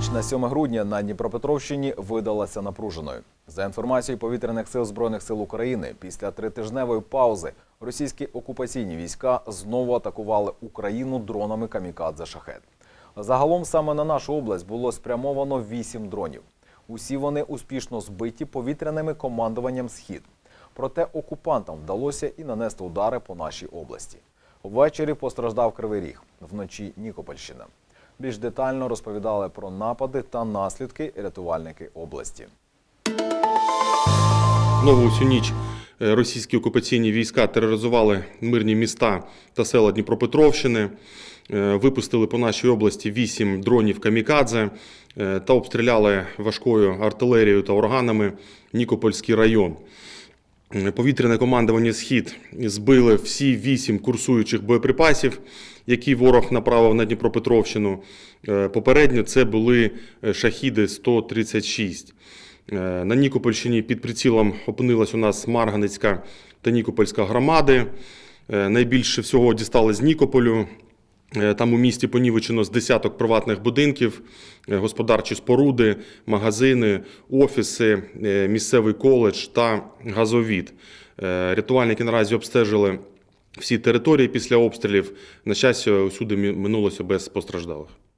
Ніч на 7 грудня на Дніпропетровщині видалася напруженою. За інформацією повітряних сил збройних сил України, після тритижневої паузи російські окупаційні війська знову атакували Україну дронами камікадзе шахет. Загалом саме на нашу область було спрямовано 8 дронів. Усі вони успішно збиті повітряними командуванням Схід. Проте окупантам вдалося і нанести удари по нашій області. Ввечері постраждав Кривий Ріг, вночі Нікопольщина. Більш детально розповідали про напади та наслідки рятувальники області. Знову всю ніч е, російські окупаційні війська тероризували мирні міста та села Дніпропетровщини, е, випустили по нашій області вісім дронів камікадзе е, та обстріляли важкою артилерією та органами Нікопольський район. Повітряне командування Схід збили всі вісім курсуючих боєприпасів, які ворог направив на Дніпропетровщину. Е, Попередньо це були е, шахіди 136. Е, На Нікопольщині під прицілом опинилась у нас Марганицька та Нікопольська громади. Найбільше всього дістали з Нікополю. Е, Там у місті понівечено з десяток приватних будинків, е, господарчі споруди, магазини, офіси, е, місцевий коледж та газовід. Рятувальники наразі обстежили всі території після обстрілів. На щастя, усюди минулося без постраждалих.